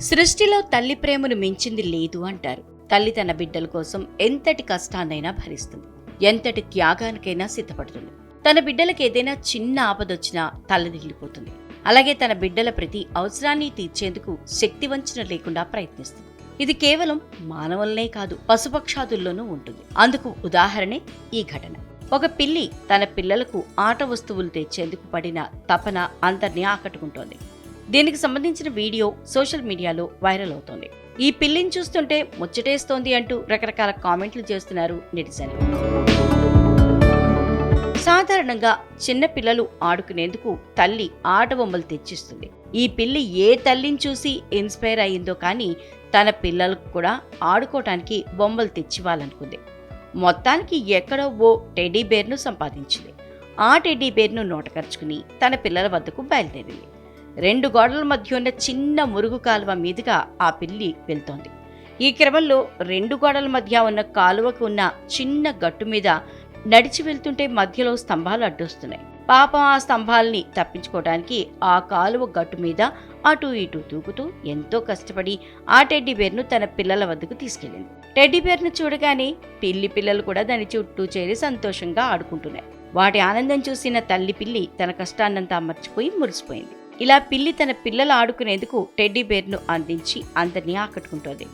సృష్టిలో తల్లి ప్రేమను మించింది లేదు అంటారు. తల్లి తన బిడ్డల కోసం ఎంతటి కష్టాన్నైనా భరిస్తుంది. ఎంతటి త్యాగానికైనా సిద్ధపడుతుంది. తన బిడ్డలకు ఏదైనా చిన్న ఆపదొచ్చినా తల్లదిల్లిపోతుంది అలాగే తన బిడ్డల ప్రతి అవసరాన్ని తీర్చేందుకు శక్తి వంచన లేకుండా ప్రయత్నిస్తుంది. ఇది కేవలం మానవులనే కాదు పశుపక్షాదుల్లోనూ ఉంటుంది. అందుకు ఉదాహరణే ఈ ఘటన. ఒక పిల్లి తన పిల్లలకు ఆట వస్తువులు తెచ్చేందుకు పడిన తపన అందరినీ ఆకట్టుకుంటోంది. దీనికి సంబంధించిన వీడియో సోషల్ మీడియాలో వైరల్ అవుతోంది. ఈ పిల్లిని చూస్తుంటే ముచ్చటేస్తోంది అంటూ రకరకాల కామెంట్లు చేస్తున్నారు నెటిజన్లు. సాధారణంగా చిన్న పిల్లలు ఆడుకునేందుకు తల్లి ఆట బొమ్మలు తెచ్చిస్తుంది. ఈ పిల్లి ఏ తల్లిని చూసి ఇన్స్పైర్ అయ్యిందో కానీ తన పిల్లలకు కూడా ఆడుకోవటానికి బొమ్మలు తెచ్చివ్వాలనుకుంది. మొత్తానికి ఎక్కడో ఓ టెడ్డీ బేర్ను సంపాదించింది. ఆ టెడ్డీ బేర్ను నోటకరుచుకుని తన పిల్లల వద్దకు బయలుదేరింది. రెండు గోడల మధ్య ఉన్న చిన్న మురుగు కాలువ మీదుగా ఆ పిల్లి వెళ్తోంది. ఈ క్రమంలో రెండు గోడల మధ్య ఉన్న కాలువకు ఉన్న చిన్న గట్టు మీద నడిచి వెళ్తుంటే మధ్యలో స్తంభాలు అడ్డొస్తున్నాయి. పాపం ఆ స్తంభాల్ని తప్పించుకోవడానికి ఆ కాలువ గట్టు మీద అటు ఇటు తూకుతూ ఎంతో కష్టపడి ఆ టెడ్డీ బేర్ను తన పిల్లల వద్దకు తీసుకెళ్ళింది. టెడ్డీ బేర్ను చూడగానే పిల్లి పిల్లలు కూడా దాని చుట్టూ చేరి సంతోషంగా ఆడుకుంటున్నాయి. వాటి ఆనందం చూసిన తల్లి పిల్లి తన కష్టాన్నంతా మర్చిపోయి మురిసిపోయింది. ఇలా పిల్లి తన పిల్లలు ఆడుకునేందుకు టెడ్డీ బేర్ను అందించి అందరినీ ఆకట్టుకుంటోంది.